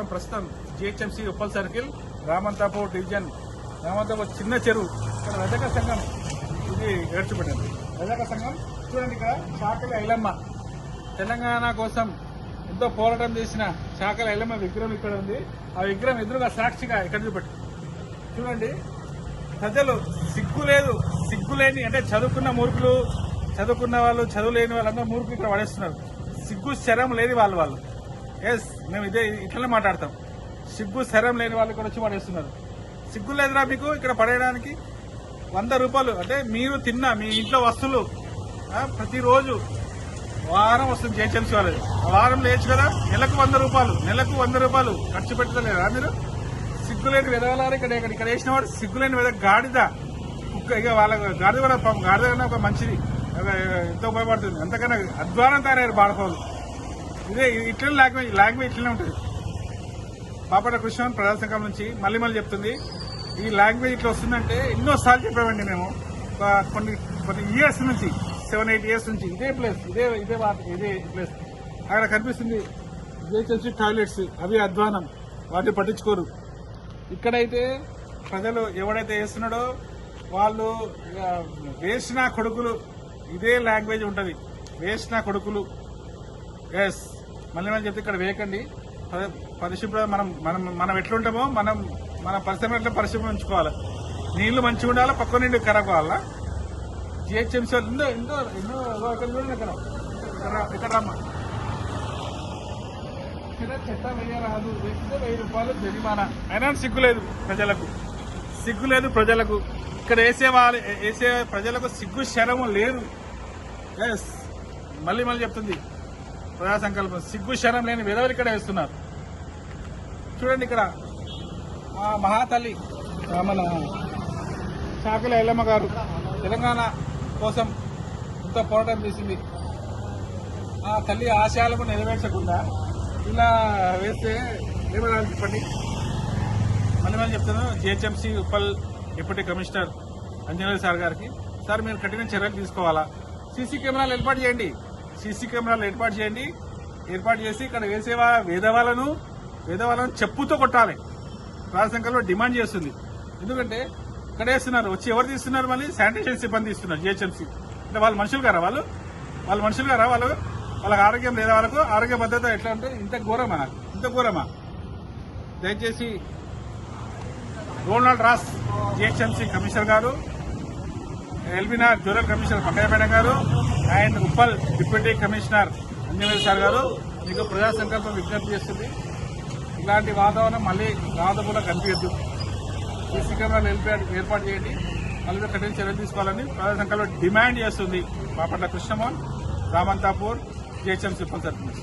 మనం ప్రస్తుతం GHMC Uppal circle Ramanthapur division Ramanthapur చిన్న చెరువు ఇక్కడ రజక సంఘం ఇది ఏడ్చిపెట్టింది రజక సంఘం చూడండి ఇక్కడ చాకలి ఐలమ్మ. తెలంగాణ కోసం ఎంతో పోరాటం చేసిన చాకలి ఐలమ్మ విగ్రహం ఇక్కడ ఉంది. ఆ విగ్రహం ఎదురుగా సాక్షిగా ఇక్కడ చూపెట్టి. చూడండి ప్రజలు సిగ్గు లేదు సిగ్గు లేని అంటే చదువుకున్న మూర్ఖులు చదువుకున్న వాళ్ళు చదువు లేని వాళ్ళందరూ మూర్ఖులు ఇక్కడ పడేస్తున్నారు. సిగ్గు శరం లేని వాళ్ళు వాళ్ళు. ఎస్ మేము ఇదే ఇట్లనే మాట్లాడతాం. సిగ్గు శరం లేని వాళ్ళు కూడా వచ్చి పడేస్తున్నారు. సిగ్గు లేదురా మీకు ఇక్కడ పడేయడానికి? వంద రూపాయలు అంటే మీరు తిన్న మీ ఇంట్లో వస్తువులు ప్రతిరోజు వారం వస్తుంది జిహెచ్ఎంసీ వాళ్ళది. వారం లేచు కదా నెలకు వంద రూపాయలు నెలకు వంద రూపాయలు ఖర్చు పెట్టలేదా మీరు? సిగ్గులేని విధవలారు ఇక్కడ ఇక్కడ ఇక్కడ వేసిన వాడు సిగ్గులేని వెద గాడిద కుక్క ఇక వాళ్ళ గాడిద కూడా పాపం గాడిద కన్నా ఒక మంచిది. ఎంతో ఉపయోగపడుతుంది. అంతకన్నా అధ్వానం తయారయ్యారు బాడకోలు ఇదే ఇట్లనే లాంగ్వేజ్ లాంగ్వేజ్ ఇట్లనే ఉంటుంది. పాపట కృష్ణ ప్రజా సంఘం నుంచి మళ్ళీ మళ్ళీ చెప్తుంది. ఈ లాంగ్వేజ్ ఇట్లా వస్తుందంటే ఎన్నోసార్లు చెప్పామండి మేము. కొన్ని కొన్ని ఇయర్స్ నుంచి సెవెన్ ఎయిట్ ఇయర్స్ నుంచి ఇదే ప్లేస్ ఇదే ఇదే ఇదే ప్లేస్ అక్కడ కనిపిస్తుంది జిహెచ్ఎంసీ టాయిలెట్స్ అవి అధ్వానం. వాటిని పట్టించుకోరు. ఇక్కడైతే ప్రజలు ఎవడైతే వేస్తున్నాడో వాళ్ళు ఇక వేసిన కొడుకులు ఇదే లాంగ్వేజ్ ఉంటుంది. వేసిన కొడుకులు. ఎస్ మళ్ళీ మనం చెప్తే ఇక్కడ వేయకండి. పరిశుభ్రత పరిశుభ్ర మనం మనం మనం ఎట్లుంటామో మనం మన పరిశ్రమ ఎట్లా పరిశుభ్రం ఉంచుకోవాలి. నీళ్ళు మంచిగా ఉండాలి? పక్క నీళ్ళు ఖరాబ్ కావాలా? జిహెచ్ఎంసీ వాళ్ళు ఎన్నో ఇక్కడ చూడండి ఇక్కడ. ఇక్కడ ఇక్కడ ఇక్కడ చెత్త వేయరాదు. వేస్తే వెయ్యి రూపాయలు జరిమానా. అయినా సిగ్గు లేదు ప్రజలకు. సిగ్గు లేదు ప్రజలకు. ఇక్కడ వేసే వాళ్ళు వేసే ప్రజలకు సిగ్గు శరము లేదు. ఎస్ మళ్ళీ మళ్ళీ చెప్తుంది. ప్రజా సంకల్పం సిగ్గు శరం లేని విధవలు ఇక్కడ వేస్తున్నారు. చూడండి ఇక్కడ ఆ మహాతల్లి మన చాకలి ఎల్లమ్మ గారు తెలంగాణ కోసం ఎంతో పోరాటం చేసింది. ఆ తల్లి ఆశయాలను నెరవేర్చకుండా ఇలా వేస్తే ఏమన్నా చెప్పండి? మళ్ళీ మళ్ళీ చెప్తాను. GHMC Uppal deputy commissioner Anjaneya sir గారికి. సార్ మీరు కఠిన చర్యలు తీసుకోవాలా? సీసీ కెమెరాలు ఏర్పాటు చేయండి. సీసీ కెమెరాలు ఏర్పాటు చేయండి. ఏర్పాటు చేసి ఇక్కడ వేసే వేదవాళ్ళను వేదవాళ్ళను చెప్పుతో కొట్టాలి. రాజశంకర్లో డిమాండ్ చేస్తుంది. ఎందుకంటే ఇక్కడ వేస్తున్నారు వచ్చి ఎవరు తీస్తున్నారు మళ్ళీ? శానిటేషన్ సిబ్బంది ఇస్తున్నారు జిహెచ్ఎంసీ. అంటే వాళ్ళు మనుషులు గారా వాళ్ళు? వాళ్ళు మనుషులు గారా వాళ్ళు? వాళ్ళకి ఆరోగ్యం లేదా వాళ్ళకు? ఆరోగ్య భద్రత ఎట్లా అంటే ఇంత ఘోరమా? ఇంత ఘోరమా? దయచేసి రోనాల్డ్ రాస్ జిహెచ్ఎంసీ కమిషనర్ గారు LB Nagar zonal commissioner Pankayya madam గారు and Uppal deputy commissioner Anjaneya sir గారు. మీకు ప్రజా సంకల్పం విజ్ఞప్తి చేస్తుంది. ఇలాంటి వాతావరణం మళ్ళీ రాదు కూడా కనిపించద్దు సీసీ కెమెరాలు ఏర్పాటు ఏర్పాటు చేయండి. మళ్ళీ కఠిన చర్యలు తీసుకోవాలని ప్రజా సంకల్పం డిమాండ్ చేస్తుంది. బాపట్ల కృష్ణమోహన్ రామంతాపూర్ జిహెచ్ఎంసీ ఉప్పల్ సర్పంచ్